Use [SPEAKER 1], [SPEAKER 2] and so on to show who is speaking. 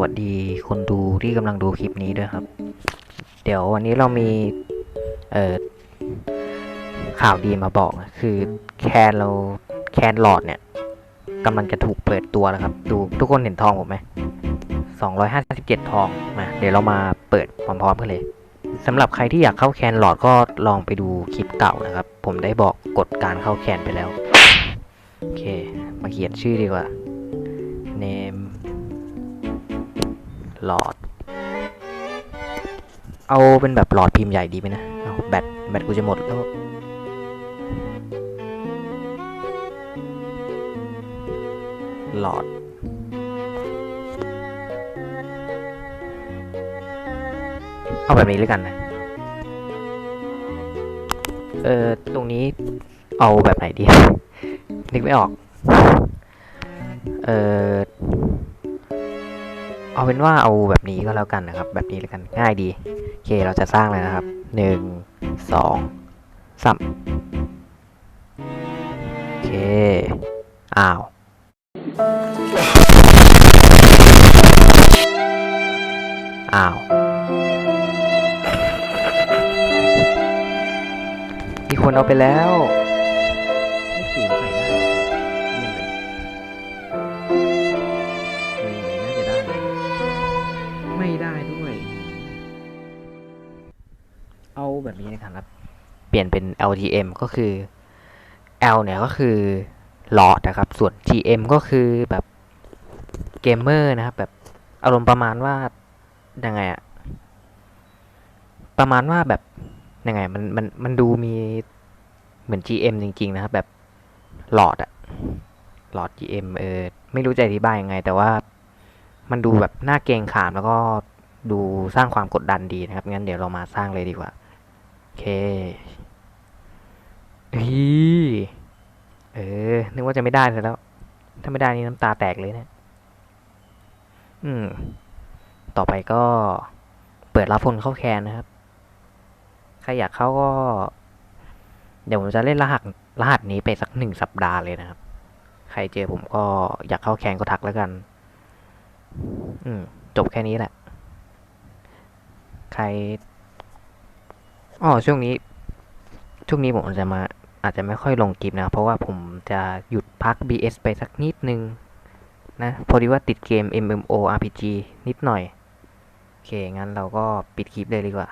[SPEAKER 1] วัสดีคนดูที่กำลังดูคลิปนี้ด้วยครับ เดี๋ยววันนี้เรามีเอ่อข่าวดีมาบอกคือแคนเราแคนหลอดเนี่ยกำลังจะถูกเปิดตัวแล้วครับ ดูทุกคนเห็นทองผมไหม257ทองมาเดี๋ยวเรามาเปิดพร้อมๆกันเลยสำหรับใครที่อยากเข้าแคนหลอดก็ลองไปดูคลิปเก่านะครับ ผมได้บอกกฎการเข้าแคนไปแล้ว โอเค มาเขียนชื่อดีกว่า name หลอด เอาเป็นแบบหลอดพิมพ์ใหญ่ดีไหมนะ เอาแบตแบตกูจะหมดแล้วหลอด เอาแบบนี้แล้วกันนะ เออตรงนี้เอาแบบไหนดีนึกไม่ออก เออ เอาเป็นว่าเอาแบบนี้ก็แล้วกันนะครับ แบบนี้แล้วกันง่ายดีโอเคเราจะสร้างเลยนะครับหนึ่งสองสามโอเคอ้าวอ้าวมีคนเอาไปแล้ว ไม่ได้ด้วย เอาแบบนี้นะครับ เปลี่ยนเป็น LTM ก็คือ L เนี่ยก็คือหลอดนะครับ ส่วน GM ก็คือแบบเกมเมอร์นะครับ แบบอารมณ์ประมาณว่ายังไงอะประมาณว่าแบบยังไงมันมันมันดูมีเหมือน GM จริง ๆ นะครับ แบบหลอดอะหลอด GM เออไม่รู้จะอธิบายยังไง แต่ว่า มันดูแบบน่าเกรงขามแล้วก็ดูสร้างความกดดันดีนะครับ งั้นเดี๋ยวเรามาสร้างเลยดีกว่า โอเคฮีเออ นึกว่าจะไม่ได้ซะแล้ว ถ้าไม่ได้นี่น้ำตาแตกเลยเนะี่ย อืม ต่อไปก็เปิดรับคนเข้าแคนนะครับ ใครอยากเข้าก็ เดี๋ยวผมจะเล่นรหัสรหัสนี้ไปสักหนึ่งสัปดาห์เลยนะครับ ใครเจอผมก็อยากเข้าแคนก็ทักแล้วกัน อืม จบแค่นี้แหละ ใครอ๋อช่วงนี้ ช่วงนี้ผมจะมา อาจจะไม่ค่อยลงคลิปนะ เพราะว่าผมจะหยุดพัก BS ไปสักนิดนึง นะ พอดีว่าติดเกม MMO RPG นิดหน่อย โอเค งั้นเราก็ปิดคลิปเลยดีกว่า